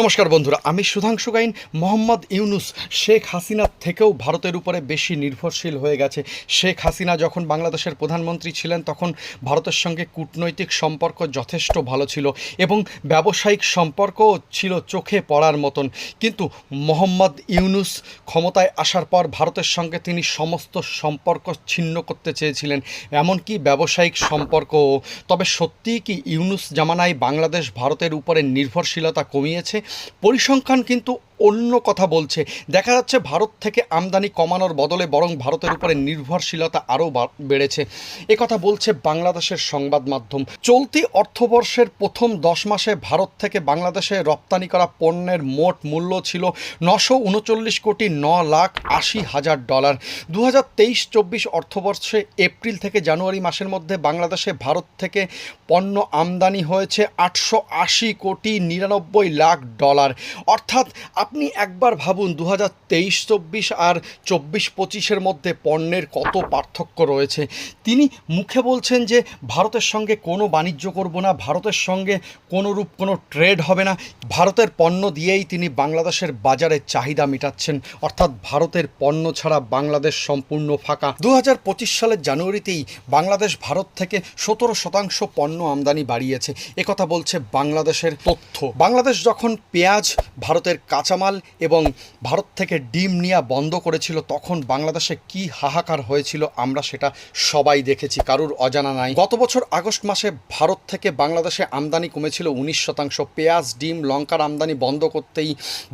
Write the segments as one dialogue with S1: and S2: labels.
S1: নমস্কার বন্ধুরা, আমি সুধাংশু গাইন, মোহাম্মদ ইউনুস। শেখ হাসিনার থেকেও ভারতের উপরে বেশি নির্ভরশীল হয়ে গেছে। শেখ হাসিনা যখন বাংলাদেশের প্রধানমন্ত্রী ছিলেন, তখন ভারতের সঙ্গে কূটনৈতিক সম্পর্ক যথেষ্ট ভালো ছিল এবং ব্যবসায়িক সম্পর্কও ছিল চোখে পড়ার মতন। কিন্তু মোহাম্মদ ইউনুস ক্ষমতায় আসার পর ভারতের সঙ্গে তিনি সমস্ত সম্পর্ক ছিন্ন করতে চেয়েছিলেন, এমনকি ব্যবসায়িক সম্পর্কও। তবে সত্যিই কি ইউনুস জামানায় বাংলাদেশ ভারতের উপরে নির্ভরশীলতা কমিয়েছে? পরিসংখ্যান কিন্তু অন্য কথা বলছে। দেখা যাচ্ছে ভারত থেকে আমদানি কমানোর বদলে বরং ভারতের উপরে নির্ভরশীলতা আরও বেড়েছে। কথা বলছে বাংলাদেশের সংবাদ মাধ্যম। চলতি অর্থবর্ষের প্রথম দশ মাসে ভারত থেকে বাংলাদেশে রপ্তানি করা পণ্যের মোট মূল্য ছিল নশো উনচল্লিশ কোটি ন লাখ আশি হাজার ডলার। দু হাজার তেইশ চব্বিশ অর্থবর্ষে এপ্রিল থেকে জানুয়ারি মাসের মধ্যে বাংলাদেশে ভারত থেকে পণ্য আমদানি হয়েছে আটশো আশি কোটি নিরানব্বই লাখ ডলার। অর্থাৎ আপনি একবার ভাবুন দু হাজার তেইশ, চব্বিশ আর চব্বিশ পঁচিশের মধ্যে পণ্যের কত পার্থক্য রয়েছে। তিনি মুখে বলছেন যে, ভারতের সঙ্গে কোনো বাণিজ্য করব না, ভারতের সঙ্গে কোনো রূপ কোনো ট্রেড হবে না। ভারতের পণ্য দিয়েই তিনি বাংলাদেশের বাজারে চাহিদা মেটাচ্ছেন। অর্থাৎ ভারতের পণ্য ছাড়া বাংলাদেশ সম্পূর্ণ ফাঁকা। দু হাজার পঁচিশ সালের জানুয়ারিতেই বাংলাদেশ ভারত থেকে সতেরো শতাংশ পণ্য আমদানি বাড়িয়েছে। একথা বলছে বাংলাদেশের তথ্য। বাংলাদেশ যখন পেঁয়াজ ভারতের কাঁচামাল এবং ভারত থেকে ডিম নেওয়া বন্ধ করেছিল, তখন বাংলাদেশে কি হাহাকার হয়েছিল আমরা সেটা সবাই দেখেছি, কারুর অজানা নাই। গত বছর আগস্ট মাসে ভারত থেকে বাংলাদেশে আমদানি কমেছিল উনিশ শতাংশ। পেঁয়াজ, ডিম, লঙ্কার আমদানি বন্ধ করতেই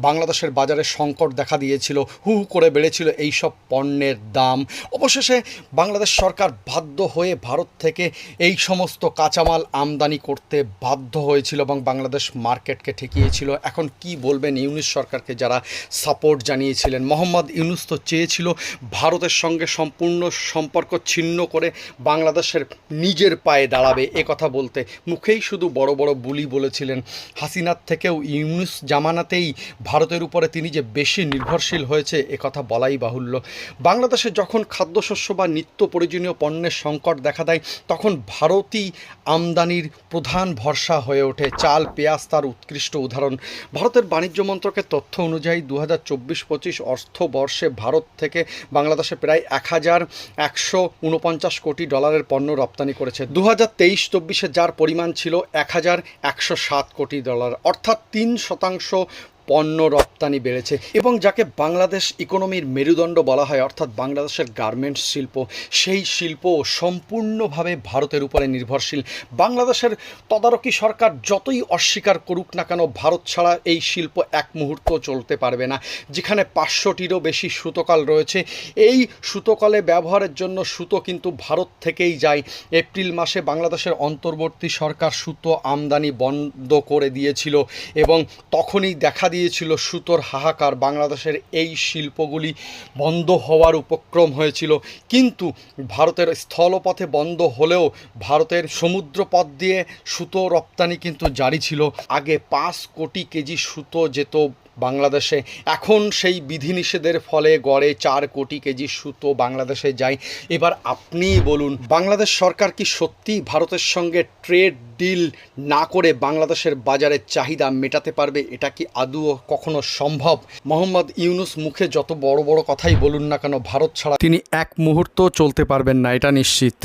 S1: বাংলাদেশের বাজারে সংকট দেখা দিয়েছিল, হু হু করে বেড়েছিল এই সব পণ্যের দাম। অবশেষে বাংলাদেশ সরকার বাধ্য হয়ে ভারত থেকে এই সমস্ত কাঁচামাল আমদানি করতে বাধ্য হয়েছিল এবং বাংলাদেশ মার্কেটকে ঠেকিয়েছিল। এখন কি বলবেন ইউনিস সরকারকে যারা সাপোর্ট জানিয়েছিলেন। মোহাম্মদ ইউনুস তো চেয়েছিল ভারতের সঙ্গে সম্পূর্ণ সম্পর্ক ছিন্ন করে বাংলাদেশের নিজের পায়ে দাঁড়াবে এ কথা বলতে। মুখেই শুধু বড় বড় বুলি বলেছিলেন। হাসিনার থেকেও ইউনুস জামানাতেই ভারতের উপরে তিনি যে বেশি নির্ভরশীল হয়েছে এ কথা বলাই বাহুল্য। বাংলাদেশে যখন খাদ্যশস্য বা নিত্য প্রয়োজনীয় পণ্যের সংকট দেখা দেয়, তখন ভারতই আমদানির প্রধান ভরসা হয়ে ওঠে। চাল, পেঁয়াজ তার উৎকৃষ্ট উদাহরণ। ভারতের বাণিজ্য মন্ত্রকের তথ্য অনুযায়ী দু হাজার চব্বিশ পঁচিশ অর্থবর্ষে ভারত থেকে বাংলাদেশে প্রায় এক হাজার একশো উনপঞ্চাশ কোটি ডলারের পণ্য রপ্তানি করেছে। দু হাজার তেইশ চব্বিশে যার পরিমাণ ছিল এক হাজার একশো সাত কোটি ডলার, অর্থাৎ তিন শতাংশ পণ্য রপ্তানি বেড়েছে এবং যাকে বাংলাদেশ ইকোনমির মেরুদণ্ড বলা হয়, অর্থাৎ বাংলাদেশের গার্মেন্টস শিল্প, সেই শিল্প সম্পূর্ণভাবে ভারতের উপরে নির্ভরশীল। বাংলাদেশের তদারকি সরকার যতই অস্বীকার করুক না কেন, ভারত ছাড়া এই শিল্প এক মুহূর্ত চলতে পারবে না। যেখানে পাঁচশোটিরও বেশি সুতোকাল রয়েছে, এই সুতোকালে ব্যবহারের জন্য সুতো কিন্তু ভারত থেকেই যায়। এপ্রিল মাসে বাংলাদেশের অন্তর্বর্তী সরকার সুতো আমদানি বন্ধ করে দিয়েছিল এবং তখনই দেখা দিয়েছিল সুতোর হাহাকার। বাংলাদেশের এই শিল্পগুলি বন্ধ হওয়ার উপক্রম হয়েছিল। কিন্তু ভারতের স্থলপথে বন্ধ হলেও ভারতের সমুদ্রপথ দিয়ে সুতো রপ্তানি কিন্তু জারি ছিল। আগে পাঁচ কোটি কেজি সুতো যেত বাংলাদেশে। এখন সেই বিধিনিষেধের ফলে গড়ে চার কোটি কেজি সুতো বাংলাদেশে যায়। এবার আপনিই বলুন, বাংলাদেশ সরকার কি সত্যি ভারতের সঙ্গে ট্রেড ডিল না করে বাংলাদেশের বাজারের চাহিদা মেটাতে পারবে? এটা কি আদৌ কখনো সম্ভব? মোহাম্মদ ইউনুস মুখে যত বড় বড় কথাই বলুন না কেন, ভারত ছাড়া তিনি এক মুহূর্ত চলতে পারবেন না, এটা নিশ্চিত।